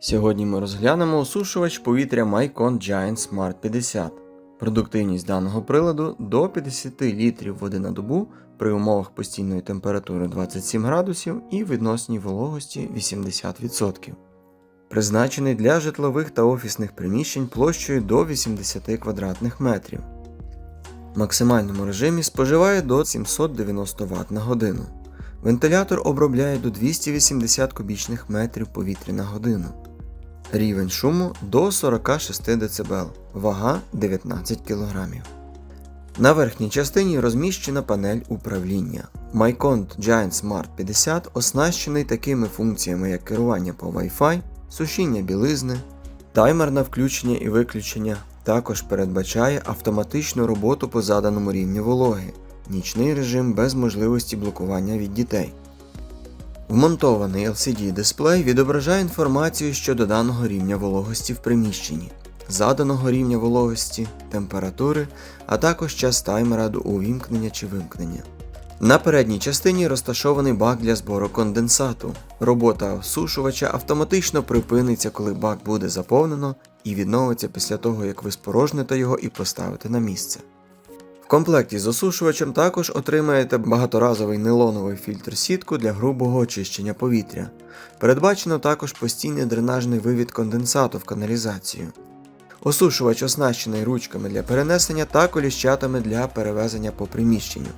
Сьогодні ми розглянемо осушувач повітря Mycon Giant Smart 50. Продуктивність даного приладу до 50 літрів води на добу при умовах постійної температури 27 градусів і відносній вологості 80%. Призначений для житлових та офісних приміщень площею до 80 квадратних метрів. В максимальному режимі споживає до 790 Вт на годину. Вентилятор обробляє до 280 кубічних метрів повітря на годину. Рівень шуму до 46 дБ, вага 19 кг. На верхній частині розміщена панель управління. Mycont Giant Smart 50 оснащений такими функціями, як керування по Wi-Fi, сушіння білизни, таймер на включення і виключення. Також передбачає автоматичну роботу по заданому рівню вологи, нічний режим без можливості блокування від дітей. Вмонтований LCD-дисплей відображає інформацію щодо даного рівня вологості в приміщенні, заданого рівня вологості, температури, а також час таймера до увімкнення чи вимкнення. На передній частині розташований бак для збору конденсату. Робота осушувача автоматично припиниться, коли бак буде заповнено, і відновиться після того, як ви спорожните його і поставите на місце. В комплекті з осушувачем також отримаєте багаторазовий нейлоновий фільтр сітку для грубого очищення повітря. Передбачено також постійний дренажний вивід конденсату в каналізацію. Осушувач оснащений ручками для перенесення та коліщатами для перевезення по приміщенню.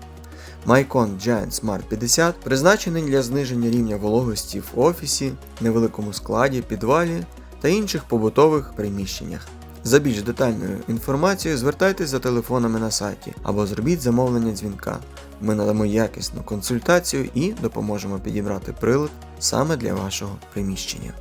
Mycon Giant Smart 50 призначений для зниження рівня вологості в офісі, невеликому складі, підвалі та інших побутових приміщеннях. За більш детальною інформацією звертайтесь за телефонами на сайті або зробіть замовлення дзвінка. Ми надамо якісну консультацію і допоможемо підібрати прилад саме для вашого приміщення.